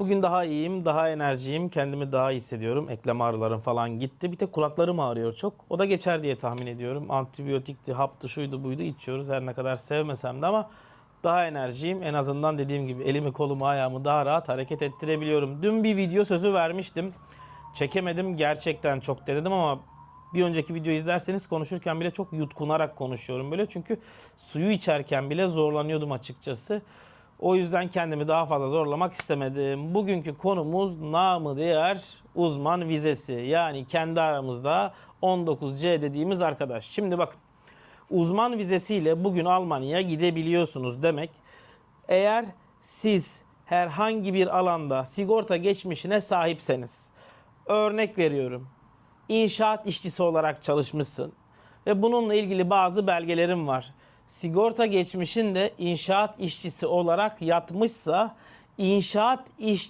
Bugün daha iyiyim, daha enerjiyim, kendimi daha iyi hissediyorum. Eklem ağrılarım falan gitti. Bir tek kulaklarım ağrıyor çok. O da geçer diye tahmin ediyorum. Antibiyotikti, haptı, şuydu buydu içiyoruz. Her ne kadar sevmesem de ama daha enerjiyim. En azından dediğim gibi elimi, kolumu, ayağımı daha rahat hareket ettirebiliyorum. Dün bir video sözü vermiştim. Çekemedim. Gerçekten çok denedim ama bir önceki videoyu izlerseniz konuşurken bile çok yutkunarak konuşuyorum böyle. Çünkü suyu içerken bile zorlanıyordum açıkçası. O yüzden kendimi daha fazla zorlamak istemedim. Bugünkü konumuz namı diğer uzman vizesi. Yani kendi aramızda 19C dediğimiz arkadaş. Şimdi bakın uzman vizesiyle bugün Almanya'ya gidebiliyorsunuz demek. Eğer siz herhangi bir alanda sigorta geçmişine sahipseniz örnek veriyorum inşaat işçisi olarak çalışmışsın ve bununla ilgili bazı belgelerim var. Sigorta geçmişin de inşaat işçisi olarak yatmışsa inşaat işçisi